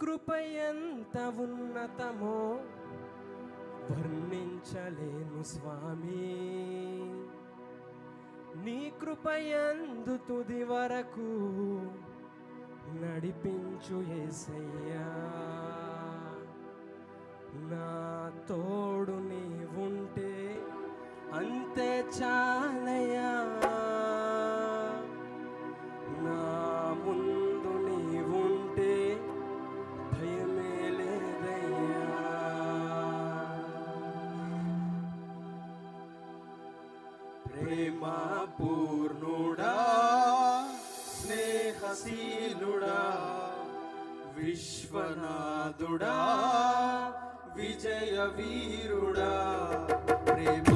కృప ఎంత ఉన్నతమో వర్ణించలేను స్వామి. నీ కృప ఎందు తుది వరకు నడిపించు ఏసయ్యా. నా తోడు నీవుంటే అంతే చాలయా విశ్వనాథుడా విజయ వీరుడా ప్రేమ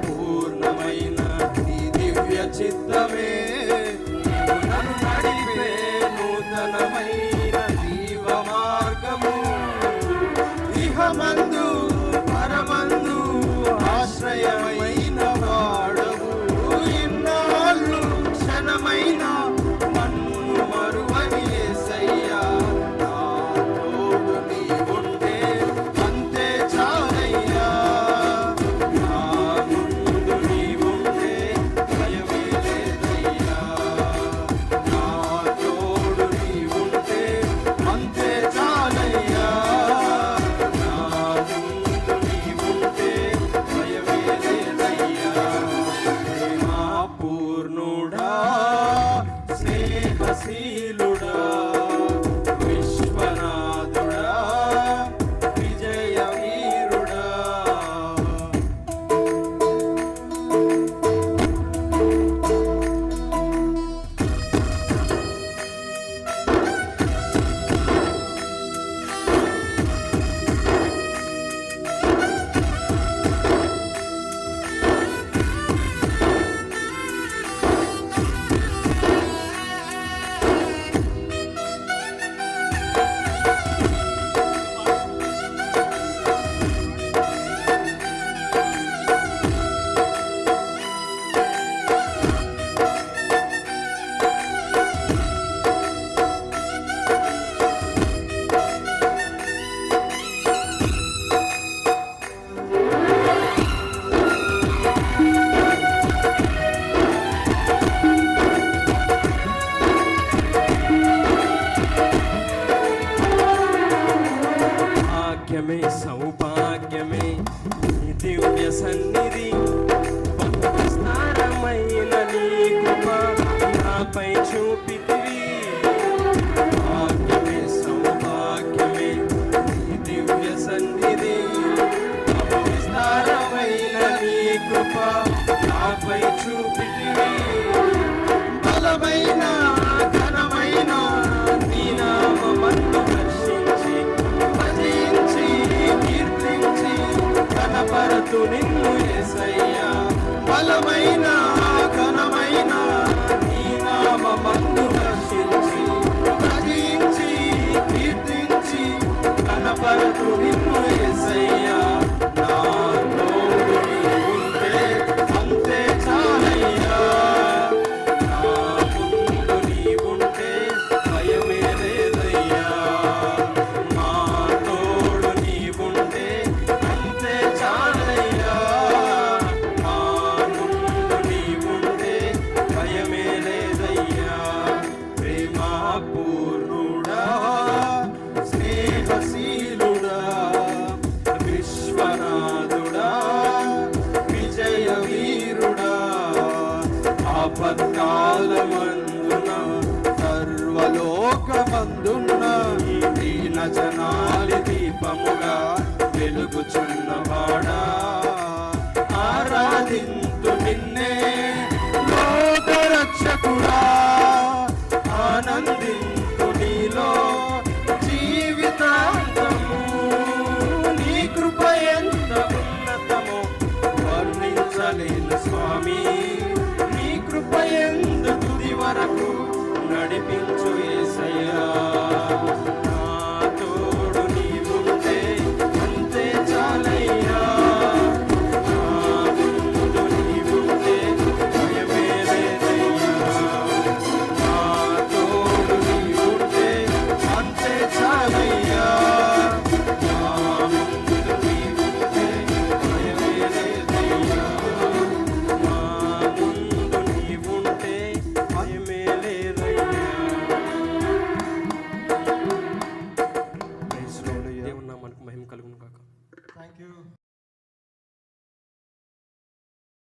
you to be. ఆపత్కాలమందున సర్వలోకమందున్న ఈ దీన జనాలి దీపముగా వెలుగుచున్నవాడా ఆరాధింతు నిన్నే లోకరక్షకుడా. ఆనందింతు నీలో జీవితాంతము. నీ కృప ఎంత ఉన్నతము వర్ణించలేను స్వామీ. and.